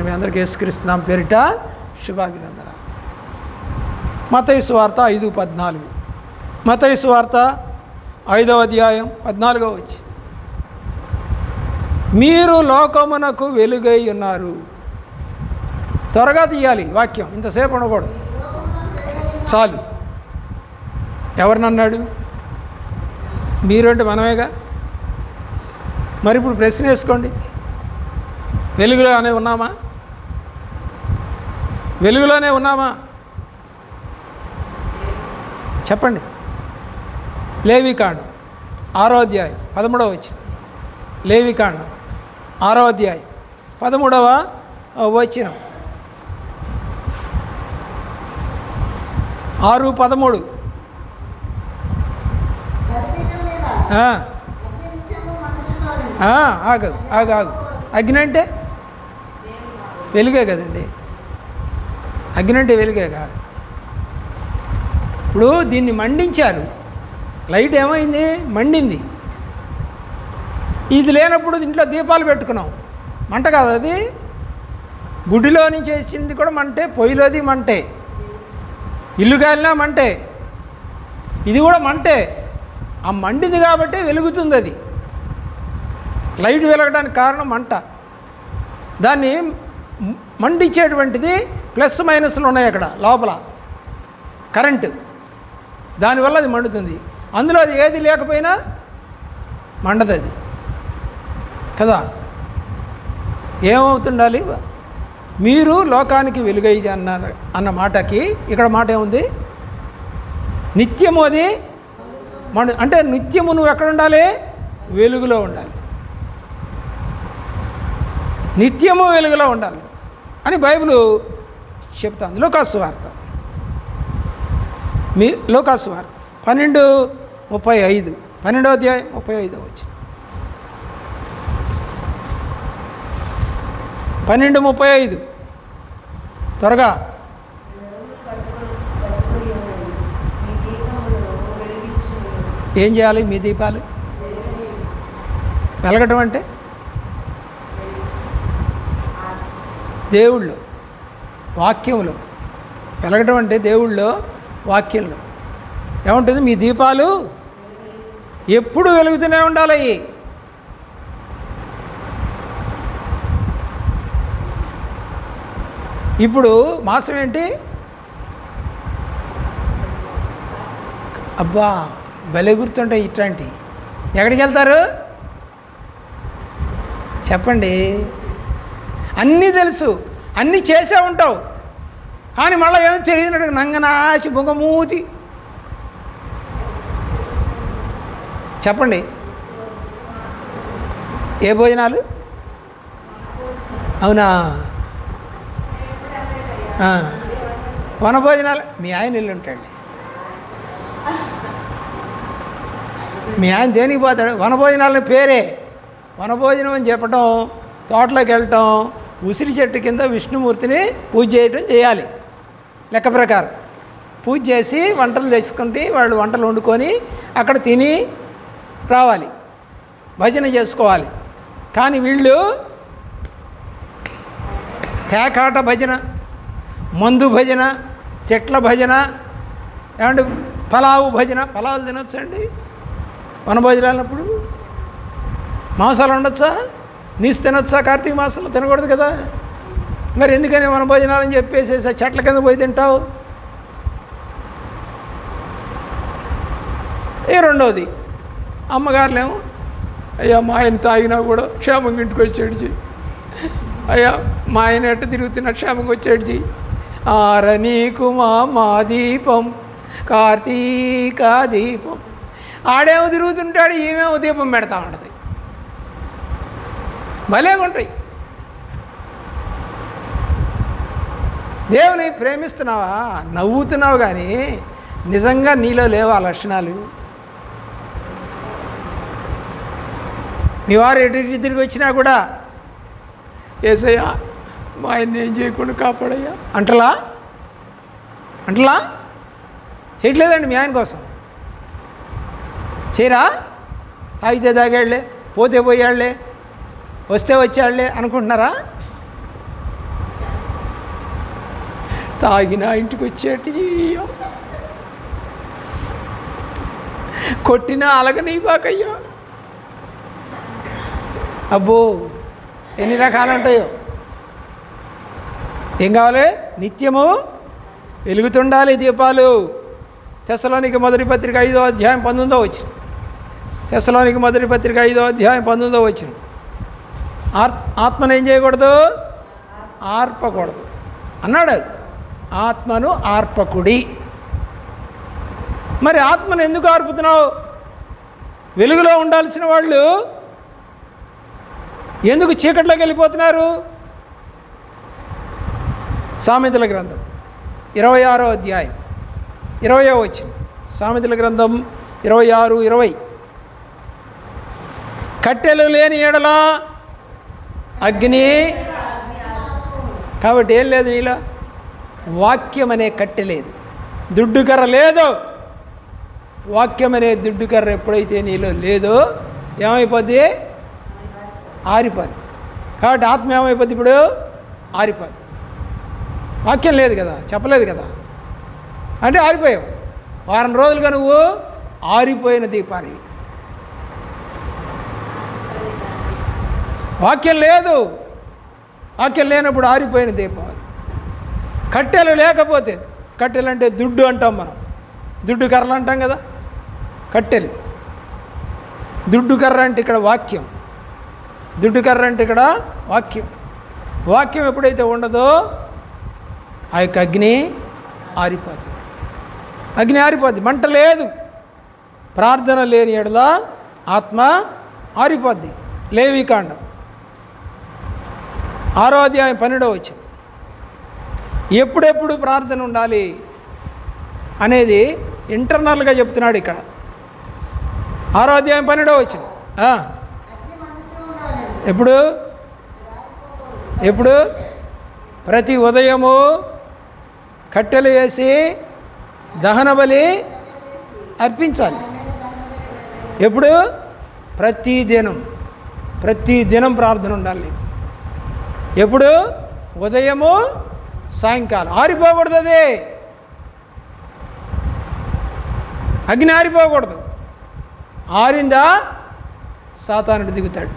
మీ అందరికీ యేసుక్రీస్తున్నాం పేరిట శుభాభినందన మతయసు వార్త ఐదు పద్నాలుగు. మతయసు వార్త ఐదవ అధ్యాయం పద్నాలుగో వచ్చి మీరు లోకమునకు వెలుగై ఉన్నారు. త్వరగా తీయాలి వాక్యం ఇంతసేపు ఉండకూడదు. చాలు. ఎవరినన్నాడు మీరంటే మనమేగా? మరి ఇప్పుడు ప్రశ్న వేసుకోండి. వెలుగులోనే ఉన్నామా? వెలుగులోనే ఉన్నామా? చెప్పండి. లేవికాండం ఆరో అధ్యాయం పదమూడవ వచ్చిన లేవికాండం ఆరో అధ్యాయం పదమూడవ వచ్చిన ఆరు పదమూడు. ఆగు ఆగు ఆగు. అగ్ని అంటే? వెలుగే కదండి. అగ్ని అంటే వెలుగే ఇప్పుడు దీన్ని మండించారు. లైట్ ఏమైంది? మండింది. ఇది లేనప్పుడు ఇంట్లో దీపాలు పెట్టుకున్నాం. మంట కాదు అది. గుడిలో నుంచి వచ్చింది కూడా మంటే పొయ్యిలోది మంటే. ఇల్లు కాలినా మంటే. ఇది కూడా మంటే. ఆ మండింది కాబట్టి వెలుగుతుంది అది. లైట్ వెలగడానికి కారణం మంట. దాన్ని మండించేటువంటిది ప్లస్ మైనస్లు ఉన్నాయి అక్కడ లోపల. కరెంటు. దానివల్ల అది మండుతుంది. అందులో అది ఏది లేకపోయినా మండదు అది కదా? ఏమవుతుండాలి? మీరు లోకానికి వెలుగైది అన్నారు అన్న మాటకి ఇక్కడ మాట ఏముంది? నిత్యము అది మండు అంటే నిత్యము నువ్వు ఎక్కడ ఉండాలి? వెలుగులో ఉండాలి. నిత్యము వెలుగులో ఉండాలి. అని బైబిల్ చెప్తాను లోకాసు వార్త మీ లోకాసు వార్త పన్నెండు ముప్పై ఐదు. పన్నెండో అధ్యాయం ముప్పై ఐదో వచ్చింది పన్నెండు ముప్పై ఐదు. త్వరగా. ఏం చేయాలి? మీ దీపాలు? వెలగటం అంటే? దేవుళ్ళు. వాక్యములు. వెలగటం అంటే దేవుళ్ళు వాక్యములు ఏముంటుంది? మీ దీపాలు ఎప్పుడు వెలుగుతూనే ఉండాలి. ఇప్పుడు మాసం ఏంటి? అబ్బా భలే గుర్తుంటాయి ఇట్లాంటి. ఎక్కడికి వెళ్తారు చెప్పండి. అన్నీ తెలుసు. అన్నీ చేసే ఉంటావు. కానీ మళ్ళీ ఏదో తెలియనట్టు నంగనాచి బొంగమూతి. చెప్పండి. ఏ భోజనాలు? అవునా? వనభోజనాలు వన భోజనాలు? మీ ఆయన ఇల్లు ఉంటాడు మీ ఆయన దేనికి పోతాడు? వనభోజనాలని పేరే. వనభోజనం అని చెప్పటం తోటలోకి వెళ్ళటం ఉసిరి చెట్టు కింద విష్ణుమూర్తిని పూజ చేయటం చేయాలి. లెక్క ప్రకారం. పూజ చేసి వంటలు తెచ్చుకుంటే వాళ్ళు వంటలు వండుకొని అక్కడ తిని రావాలి. భజన చేసుకోవాలి. కానీ వీళ్ళు తేకాట భజన మందు భజన చెట్ల భజన ఏమంటే పలావు భజన పలావులు తినొచ్చండి వనభోజనాలప్పుడు మాంసాలు ఉండొచ్చా నీసు తినొచ్చా కార్తీక మాసంలో? తినకూడదు కదా. మరి ఎందుకని మన అని చెప్పేసి చెట్ల కింద పోయి తింటావు? ఏ రెండవది అమ్మగారులేమో అయ్యా మా ఆయన తాగినా కూడా క్షేమంగా ఇంటికి వచ్చాడు చెయ్యి అయ్యా మా ఆయన ఎట్ట తిరుగుతున్నా క్షేమంగా వచ్చాడు చెయ్యి ఆరనీకు మా మా దీపం కార్తీక దీపం. ఆడేమో తిరుగుతుంటాడు ఈమెమో దీపం పెడతా ఉంటుంది. భలేగా ఉంటాయి. దేవుని ప్రేమిస్తున్నావా? నవ్వుతున్నావు కానీ నిజంగా నీలో లేవు ఆ లక్షణాలు? మీ వారు ఎటు తిరిగి వచ్చినా కూడా ఏసయ్యా మా ఆయన్ని ఏం చేయకుండా కాపాడయ్యా. అంటలా? అంటలా? చేయట్లేదండి మీ ఆయన కోసం. చేయరా? తాగితే తాగాళ్ళే పోతే పోయాళ్ళే. వస్తే వచ్చాడులే అనుకుంటున్నారా? తాగినా ఇంటికి వచ్చేటి కొట్టినా అలగని బాకయ్యా. అబ్బో ఎన్ని రకాలు ఉంటాయో. ఏం కావాలి? నిత్యము వెలుగుతుండాలి దీపాలు. తెసలోనికి మొదటి పత్రిక ఐదో అధ్యాయం పంతొమ్మిదో వచ్చిన తెసలోనికి మొదటి పత్రిక ఐదో అధ్యాయం పంతొమ్మిదో వచ్చిన ఆర్ ఆత్మను ఏం చేయకూడదు? ఆర్పకూడదు. అన్నాడు. ఆత్మను ఆర్పకుడి. మరి ఆత్మను ఎందుకు ఆర్పుతున్నావు? వెలుగులో ఉండాల్సిన వాళ్ళు ఎందుకు చీకట్లోకి వెళ్ళిపోతున్నారు? సామెతల గ్రంథం. ఇరవై ఆరో అధ్యాయం. ఇరవయో వచ్చింది సామెతల గ్రంథం ఇరవై ఆరు ఇరవై. కట్టెలు లేని ఏడలా అగ్ని. కాబట్టి ఏం లేదు నీలో? వాక్యం అనే కట్టె లేదు. దుడ్డుకర్ర లేదు. వాక్యం అనే దుడ్డుకర్ర ఎప్పుడైతే నీలో లేదో ఏమైపోద్ది? ఆరిపోద్ది. కాబట్టి ఆత్మ ఏమైపోద్ది ఇప్పుడు? ఆరిపోద్ది. వాక్యం లేదు కదా చెప్పలేదు కదా. అంటే ఆరిపోయావు. వారం రోజులుగా నువ్వు ఆరిపోయిన దీపానివి వాక్యం లేదు. వాక్యం లేనప్పుడు ఆరిపోయిన దీపం అది. కట్టెలు లేకపోతే కట్టెలు అంటే దుడ్డు అంటాం మనం. దుడ్డు కర్రలు అంటాం కదా? కట్టెలు. దుడ్డు కర్ర అంటే ఇక్కడ వాక్యం. దుడ్డు కర్ర అంటే ఇక్కడ వాక్యం. వాక్యం ఎప్పుడైతే ఉండదో ఆ యొక్క అగ్ని ఆరిపోతుంది. అగ్ని ఆరిపోద్ది మంట లేదు. ప్రార్థన లేని ఎడల ఆత్మ ఆరిపోద్ది. లేవికాండం ఆరో అధ్యాయం పన్నెండో వచ్చింది. ఎప్పుడెప్పుడు ప్రార్థన ఉండాలి అనేది ఇంటర్నల్గా చెప్తున్నాడు ఇక్కడ. ఆరో అధ్యాయం పన్నెండో వచ్చింది. ఎప్పుడు? ఎప్పుడు? ప్రతి ఉదయము కట్టెలు వేసి దహనబలి అర్పించాలి. ఎప్పుడు? ప్రతి దినం. ప్రతి దినం ప్రార్థన ఉండాలి నీకు. ఎప్పుడు? ఉదయము సాయంకాలం. ఆరిపోకూడదు అది. అగ్ని ఆరిపోకూడదు. ఆరిందా? సాతానుడు దిగుతాడు.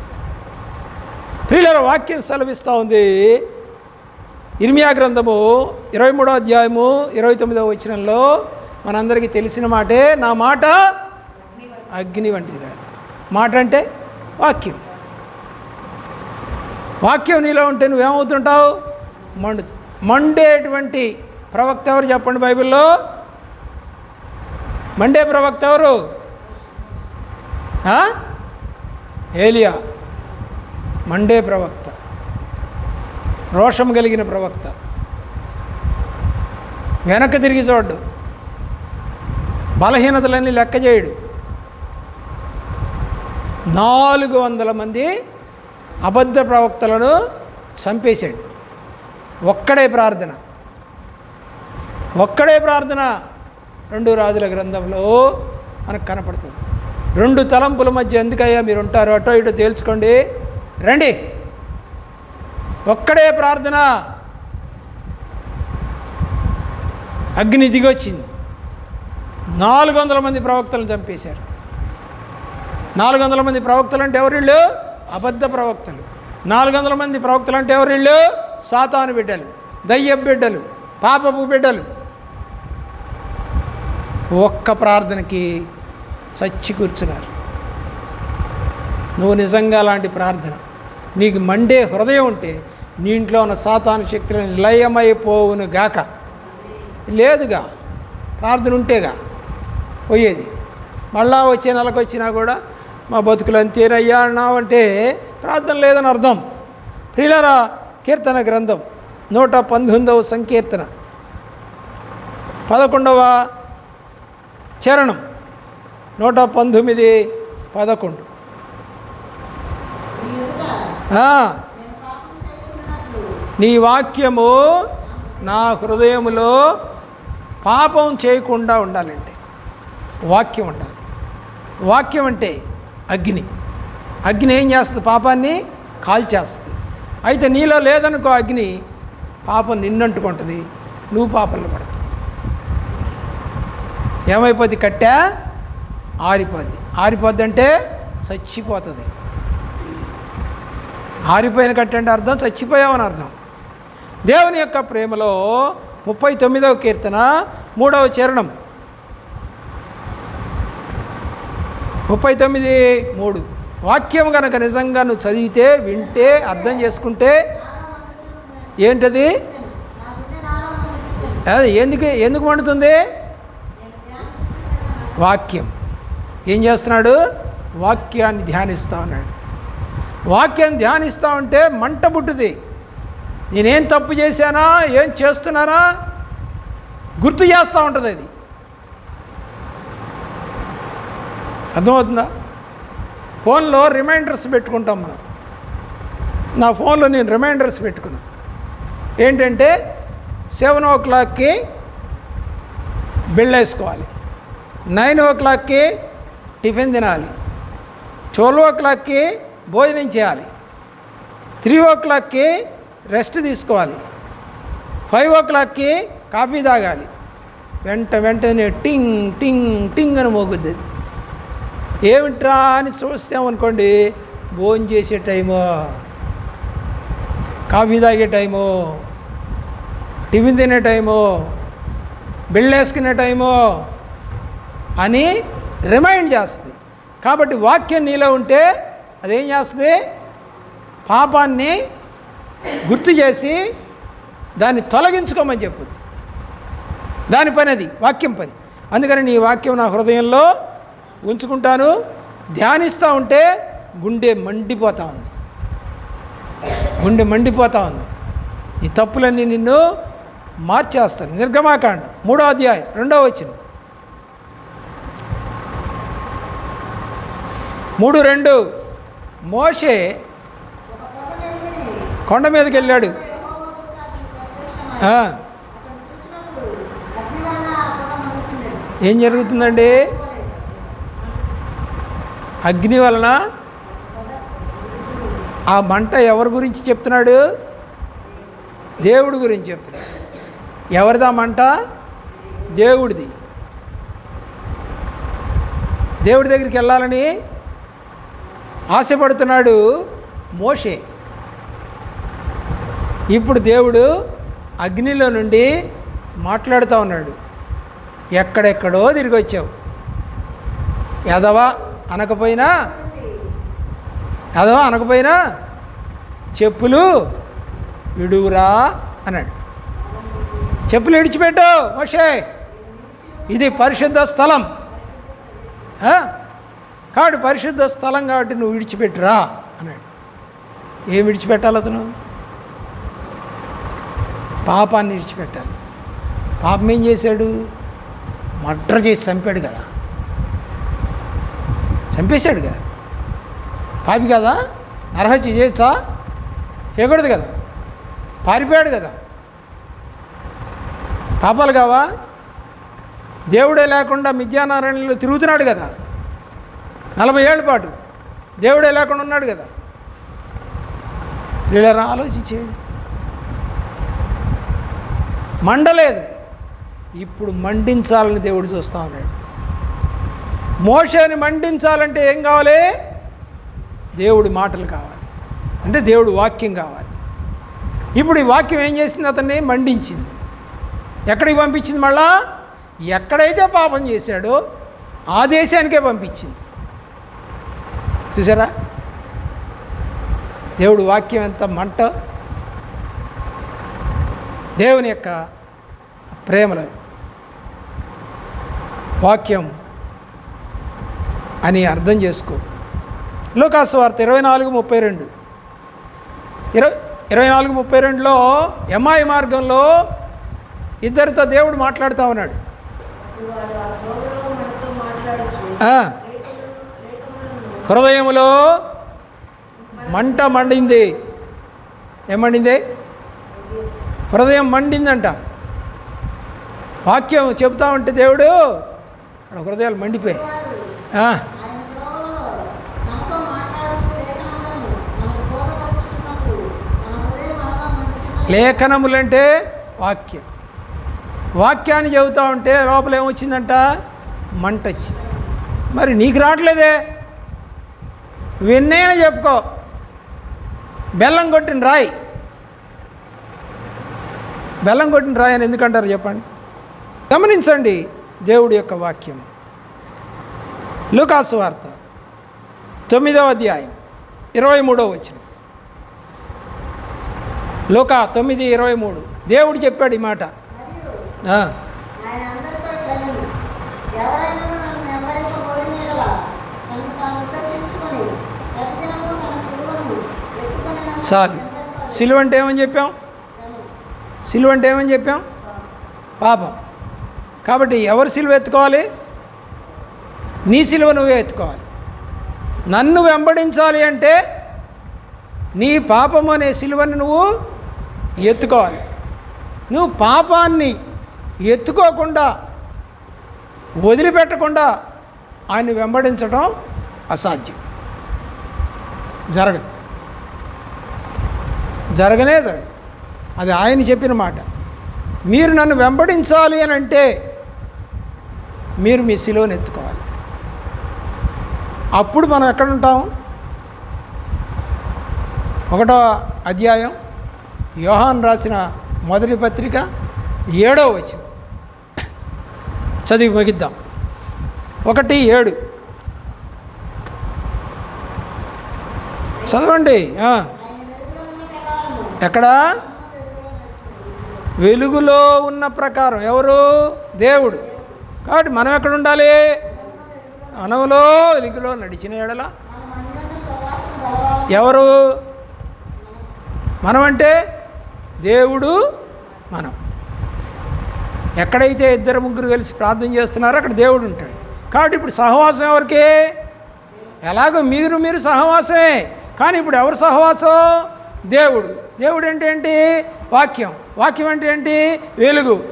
ప్రియుల వాక్యం సెలవిస్తూ ఉంది. ఇర్మియా గ్రంథము ఇరవై మూడో అధ్యాయము ఇరవై తొమ్మిదో వచనంలో మనందరికీ తెలిసిన మాటే నా మాట అగ్ని వంటిది మాట అంటే వాక్యం. వాక్యం నీలో ఉంటే నువ్వేమవుతుంటావు? మండు మండేటువంటి ప్రవక్త ఎవరు చెప్పండి బైబిల్లో? మండే ప్రవక్త ఎవరు? ఏలియా. మండే ప్రవక్త. రోషం కలిగిన ప్రవక్త. వెనక్కి తిరిగి చూడ్డు. బలహీనతలన్నీ లెక్క చేయడు. నాలుగు వందల మంది అబద్ధ ప్రవక్తలను చంపేశాడు. ఒక్కడే ప్రార్థన. ఒక్కడే ప్రార్థన రెండు రాజుల గ్రంథంలో మనకు కనపడుతుంది. రెండు తలంపుల మధ్య ఎందుకయ్యా మీరు ఉంటారు అటో ఇటో తేల్చుకోండి. రండి. ఒక్కడే ప్రార్థన. అగ్ని దిగొచ్చింది. నాలుగు వందల మంది ప్రవక్తలను చంపేశారు. నాలుగు వందల మంది ప్రవక్తలు అంటే ఎవరిళ్ళు? అబద్ధ ప్రవక్తలు. నాలుగు వందల మంది ప్రవక్తలు అంటే ఎవరిళ్ళు సాతాను బిడ్డలు దయ్య బిడ్డలు పాపపు బిడ్డలు. ఒక్క ప్రార్థనకి చచ్చి కూర్చున్నారు. నువ్వు నిజంగా అలాంటి ప్రార్థన. నీకు మండే హృదయం ఉంటే నీ ఇంట్లో ఉన్న సాతాను శక్తులను లయమైపోవును గాక. లేదుగా ప్రార్థన ఉంటేగా పోయేది. మళ్ళా వచ్చే నెలకు వచ్చినా కూడా మా బతుకులు అంతేనయ్యా అన్నావంటే ప్రార్థన లేదని అర్థం. ప్రియులరా కీర్తన గ్రంథం నూట పంతొమ్మిదవ సంకీర్తన. పదకొండవ చరణం నూట పంతొమ్మిది పదకొండు. నీ వాక్యము నా హృదయములో పాపం చేయకుండా ఉండాలండి వాక్యం ఉండాలి. వాక్యం అంటే అగ్ని. అగ్ని ఏం చేస్తుంది? పాపాన్ని కాల్చేస్తుంది. అయితే నీలో లేదనుకో అగ్ని పాపం నిన్నంటుకుంటుంది. నువ్వు పాపంలో పడతావు. ఏమైపోద్ది? కట్టా ఆరిపోద్ది. ఆరిపోద్ది అంటే చచ్చిపోతుంది. ఆరిపోయిన కట్టంటే అంటే అర్థం? చచ్చిపోయామని అర్థం. దేవుని యొక్క ప్రేమలో ముప్పై తొమ్మిదవ కీర్తన మూడవ చరణం. ముప్పై తొమ్మిది మూడు. వాక్యం కనుక నిజంగా నువ్వు చదివితే వింటే అర్థం చేసుకుంటే ఏంటది? ఎందుకు ఎందుకు వండుతుంది? వాక్యం. ఏం చేస్తున్నాడు? వాక్యాన్ని ధ్యానిస్తా ఉన్నాడు. వాక్యం ధ్యానిస్తూ ఉంటే మంట పుట్టుది. నేనేం తప్పు చేశానా? ఏం చేస్తున్నానా? గుర్తు చేస్తూ ఉంటుంది అది. అర్థమవుతుందా? ఫోన్లో రిమైండర్స్ పెట్టుకుంటాం మనం. నా ఫోన్లో నేను రిమైండర్స్ పెట్టుకున్నా. ఏంటంటే సెవెన్ ఓ క్లాక్కి బిల్ వేసుకోవాలి. నైన్ ఓ క్లాక్కి టిఫిన్ తినాలి. ట్వెల్వ్ ఓ క్లాక్కి భోజనం చేయాలి. త్రీ ఓ క్లాక్కి రెస్ట్ తీసుకోవాలి. ఫైవ్ ఓ క్లాక్కి కాఫీ తాగాలి. వెంట వెంటనే టింగ్ టింగ్ టింగ్ అని మోగుద్ది. ఏమిట్రా అని చూస్తామనుకోండి భోజనం చేసే టైము కాఫీ తాగే టైము టిఫిన్ తినే టైము బిళ్ళేసుకునే వేసుకునే టైము అని రిమైండ్ చేస్తుంది. కాబట్టి వాక్యం నీలో ఉంటే అదేం చేస్తుంది? పాపాన్ని గుర్తు చేసి దాన్ని తొలగించుకోమని చెప్పుద్ది. దాని పని అది వాక్యం పని. అందుకని నీ వాక్యం నా హృదయంలో ఉంచుకుంటాను. ధ్యానిస్తూ ఉంటే గుండె మండిపోతూ ఉంది. గుండె మండిపోతూ ఉంది. ఈ తప్పులన్నీ నిన్ను మార్చేస్తాను నిర్గమాకాండ మూడో అధ్యాయం రెండో వచ్చిన మూడు రెండు. మోషే కొండ మీదకి వెళ్ళాడు. ఏం జరుగుతుందండి? అగ్ని వలన ఆ మంట ఎవరి గురించి చెప్తున్నాడు? దేవుడి గురించి చెప్తున్నాడు. ఎవరిదా మంట? దేవుడిది. దేవుడి దగ్గరికి వెళ్ళాలని ఆశపడుతున్నాడు మోషే. ఇప్పుడు దేవుడు అగ్నిలో నుండి మాట్లాడుతూ ఉన్నాడు. ఎక్కడెక్కడో తిరిగి వచ్చావు. ఎదవా అనకపోయినా అదో అనకపోయినా చెప్పులు విడువురా అన్నాడు. చెప్పులు విడిచిపెట్టు మోషే. ఇది పరిశుద్ధ స్థలం. కాబట్టి పరిశుద్ధ స్థలం కాబట్టి నువ్వు విడిచిపెట్టురా అన్నాడు. ఏం విడిచిపెట్టాలి అతను? పాపాన్ని విడిచిపెట్టాలి. పాపం ఏం చేశాడు? మర్డర్ చేసి చంపాడు కదా. చంపేశాడు కదా పాపి కదా? నరహత్య చేయొచ్చా? చేయకూడదు కదా. పారిపోయాడు కదా. పాపాలు కావా? దేవుడే లేకుండా మిథ్యానారాయణలో తిరుగుతున్నాడు కదా. నలభై ఏళ్ళ పాటు దేవుడే లేకుండా ఉన్నాడు కదా. వీళ్ళరా ఆలోచించేయండి. మండలేదు. ఇప్పుడు మండించాలని దేవుడు చూస్తూ ఉన్నాడు. మోషేని మండించాలంటే ఏం కావాలి? దేవుడి మాటలు కావాలి. అంటే దేవుడి వాక్యం కావాలి. ఇప్పుడు ఈ వాక్యం ఏం చేసింది అతన్ని? మండించింది. ఎక్కడికి పంపించింది మళ్ళా? ఎక్కడైతే పాపం చేశాడో ఆ దేశానికే పంపించింది. చూసారా? దేవుడు వాక్యం ఎంత మంట? దేవుని యొక్క ప్రేమల వాక్యం అని అర్థం చేసుకో. లోకాసు వార్త ఇరవై నాలుగు ముప్పై రెండు. ఇరవై ఇరవై నాలుగు ముప్పై రెండులో ఎంఐ మార్గంలో ఇద్దరితో దేవుడు మాట్లాడుతూ ఉన్నాడు. హృదయములో మంట మండింది. ఏమండింది హృదయం మండిందంట. వాక్యం చెప్తా ఉంటే దేవుడు హృదయాలు మండిపోయాయి. లేఖనములంటే వాక్యం. వాక్యాన్ని చెబుతూ ఉంటే లోపల ఏమొచ్చిందంట? మంట వచ్చింది. మరి నీకు రావట్లేదే? విన్నైనా చెప్పుకో. బెల్లం కొట్టిన రాయి. బెల్లం కొట్టిన రాయి అని ఎందుకంటారు చెప్పండి? గమనించండి దేవుడి యొక్క వాక్యం. లుకాసు వార్త తొమ్మిదవ అధ్యాయం ఇరవై మూడవ వచ్చిన లోక తొమ్మిది ఇరవై మూడు. దేవుడు చెప్పాడు ఈ మాట. చాలు సిలువ అంటే ఏమని చెప్పాం? సిలువ అంటే ఏమని చెప్పాం? పాపం. కాబట్టి ఎవరు సిలువ ఎత్తుకోవాలి? నీ సిలువ నువ్వే ఎత్తుకోవాలి. నన్ను వెంబడించాలి అంటే నీ పాపం అనే సిలువని నువ్వు ఎత్తుకోవాలి. నువ్వు పాపాన్ని ఎత్తుకోకుండా వదిలిపెట్టకుండా ఆయన్ని వెంబడించడం అసాధ్యం. జరగదు. జరగనే జరగదు. అది ఆయన చెప్పిన మాట. మీరు నన్ను వెంబడించాలి అని అంటే మీరు మీ శిలువను ఎత్తుకోవాలి. అప్పుడు మనం ఎక్కడుంటాం ఒకటో అధ్యాయం యోహాన్ రాసిన మొదటి పత్రిక ఏడో వచ్చిన చదివి ముగిద్దాం. ఒకటి ఏడు. చదవండి ఎక్కడ ఎక్కడా? వెలుగులో ఉన్న ప్రకారం. ఎవరు? దేవుడు. కాబట్టి మనం ఎక్కడ ఉండాలి? మనములో వెలుగులో నడిచిన ఎడల. ఎవరు? మనమంటే దేవుడు మనం. ఎక్కడైతే ఇద్దరు ముగ్గురు కలిసి ప్రార్థన చేస్తున్నారో అక్కడ దేవుడు ఉంటాడు. కాబట్టి ఇప్పుడు సహవాసం ఎవరికి? ఎలాగో మీరు మీరు సహవాసమే. కానీ ఇప్పుడు ఎవరు సహవాసం? దేవుడు. దేవుడు అంటే ఏంటి? వాక్యం. వాక్యం అంటే ఏంటి? వెలుగు.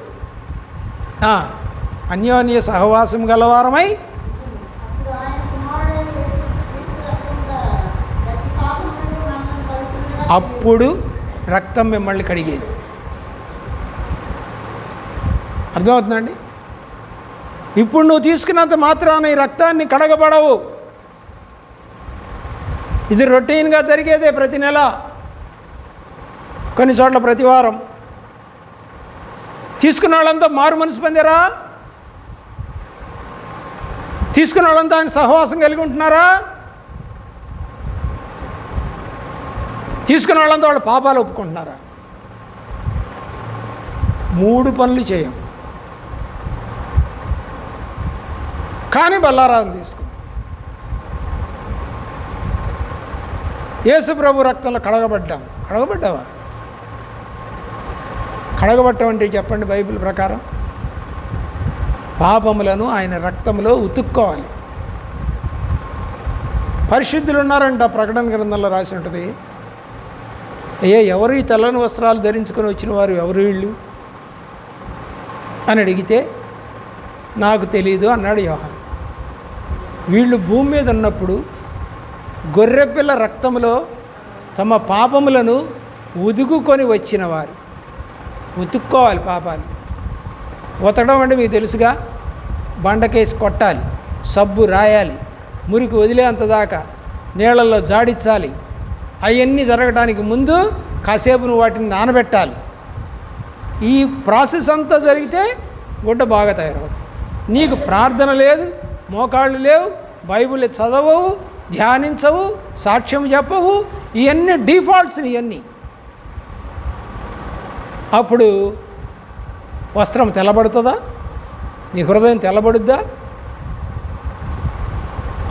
అన్యోన్య సహవాసం గలవారమై అప్పుడు రక్తం రక్తం మిమ్మల్ని కడిగేది. అర్థమవుతుందండి? ఇప్పుడు నువ్వు తీసుకున్నంత మాత్రాన ఈ రక్తాన్ని కడగబడవు. ఇది రొటీన్గా జరిగేదే ప్రతి నెల. కొన్ని చోట్ల ప్రతి వారం. తీసుకున్న వాళ్ళంతా మారు మనసు పొందారా? తీసుకున్న వాళ్ళంతా ఆయన సహవాసం కలిగి ఉంటున్నారా? తీసుకున్న వాళ్ళంతా వాళ్ళు పాపాలు ఒప్పుకుంటున్నారా? మూడు పనులు చేయం. కానీ బల్లారాజు తీసుకు. యేసు ప్రభు రక్తంలో కడగబడ్డాం. కడగబడ్డావా? కడగబట్టం అంటే చెప్పండి బైబిల్ ప్రకారం. పాపములను ఆయన రక్తంలో ఉతుక్కోవాలి. పరిశుద్ధులు ఉన్నారంట ప్రకటన గ్రంథంలో రాసి ఉంటుంది. అయ్యా ఎవరు ఈ తెల్లని వస్త్రాలు ధరించుకొని వచ్చిన వారు ఎవరు వీళ్ళు? అని అడిగితే నాకు తెలీదు అన్నాడు యోహాన్. వీళ్ళు భూమి మీద ఉన్నప్పుడు గొర్రెపిల్ల రక్తంలో తమ పాపములను ఉదుకుకొని వచ్చిన వారు. ఉతుక్కోవాలి పాపాలు ఉతకడం అంటే మీకు తెలుసుగా బండకేసి కొట్టాలి సబ్బు రాయాలి మురికి వదిలేంత దాకా నీళ్ళల్లో జాడించాలి అవన్నీ జరగడానికి ముందు కాసేపు నువ్వు వాటిని నానబెట్టాలి. ఈ ప్రాసెస్ అంతా జరిగితే గుడ్డ బాగా తయారవుతుంది. నీకు ప్రార్థన లేదు మోకాళ్ళు లేవు బైబిల్ చదవవు ధ్యానించవు సాక్ష్యం చెప్పవు ఇవన్నీ డిఫాల్ట్స్ ఇవన్నీ. అప్పుడు వస్త్రం తెల్లబడుతుందా? నీ హృదయం తెల్లబడుద్దా?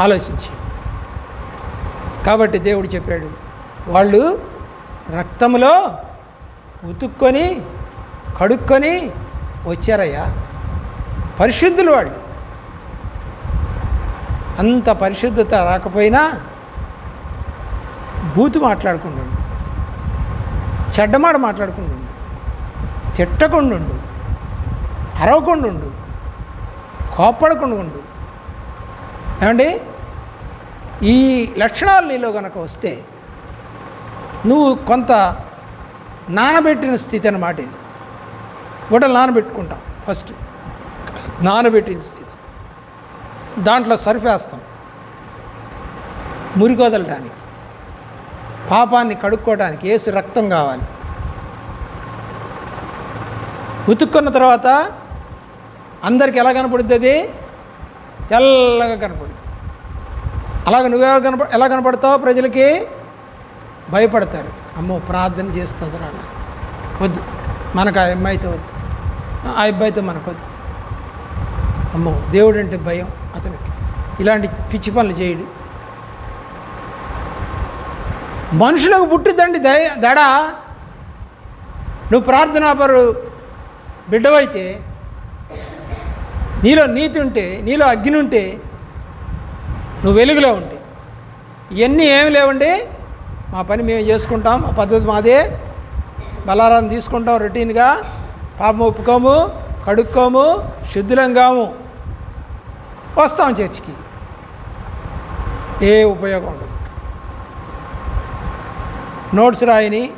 ఆలోచించి. కాబట్టి దేవుడు చెప్పాడు వాళ్ళు రక్తంలో ఉతుక్కొని కడుక్కొని వచ్చారయ్యా. పరిశుద్ధులు వాళ్ళు. అంత పరిశుద్ధత రాకపోయినా బూతు మాట్లాడుకుంటుండు చెడ్డమాట మాట్లాడుకుంటుండు తిట్టకుండుండు అరవకుండుండు కోప్పడకుండా ఉండు. ఏమండి? ఈ లక్షణాలు నీలో కనుక వస్తే నువ్వు కొంత నానబెట్టిన స్థితి అన్నమాట ఇది. గుడ్డలు నానబెట్టుకుంటాం ఫస్ట్. నానబెట్టిన స్థితి. దాంట్లో సర్ఫ్ వేస్తాం మురికొదలడానికి పాపాన్ని కడుక్కోవడానికి ఏసు రక్తం కావాలి. ఉతుక్కున్న తర్వాత అందరికి ఎలా కనపడుతుంది అది? తెల్లగా కనపడుతుంది అలాగ నువ్వెలా కనప ఎలా కనపడతావు ప్రజలకి? భయపడతారు. అమ్మో ప్రార్థన చేస్తుంది రా వద్దు మనకు ఆ అమ్మాయితో వద్దు. ఆ అబ్బాయితో మనకు వద్దు. అమ్మో దేవుడు అంటే భయం అతనికి. ఇలాంటి పిచ్చి పనులు చేయడు. మనుషులకు పుట్టిద్దండి దయ దడ. నువ్వు ప్రార్థనాపరు బిడ్డవైతే నీలో నీతి ఉంటే నీలో అగ్ని ఉంటే నువ్వు వెలుగులో ఉంటే ఇవన్నీ ఏమి లేవండి. మా పని మేము చేసుకుంటాం మా పద్ధతి మాదే. బలారాన్ని తీసుకుంటాం రొటీన్గా. పాపం ఒప్పుకోము కడుక్కోము శుద్ధులంగాము వస్తాం చర్చికి. ఏ ఉపయోగం ఉండదు. నోట్స్ రాయని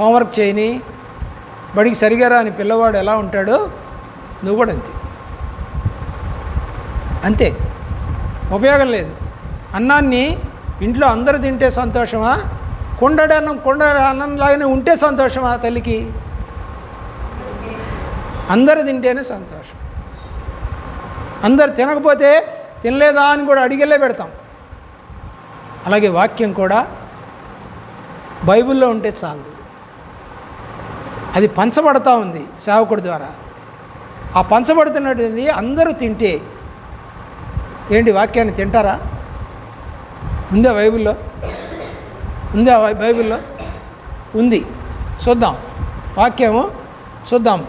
హోంవర్క్ చేయని బడికి సరిగా రాని పిల్లవాడు ఎలా ఉంటాడో నువ్వు కూడా అంతే. అంతే. ఉపయోగం లేదు. అన్నాన్ని ఇంట్లో అందరూ తింటే సంతోషమా? కొండడన్నం కొండ అన్నం లాగానే ఉంటే సంతోషమా తల్లికి? అందరూ తింటేనే సంతోషం. అందరు తినకపోతే తినలేదా అని కూడా అడిగేలే పెడతాం. అలాగే వాక్యం కూడా బైబిల్లో ఉంటే చాలు. అది పంచబడతా ఉంది సేవకుడి ద్వారా. ఆ పంచబడుతున్నటువంటిది అందరూ తింటే. ఏంటి వాక్యాన్ని తింటారా? ఉందా బైబిల్లో? ఉందా బైబిల్లో? ఉంది. చూద్దాం. వాక్యము చూద్దాం.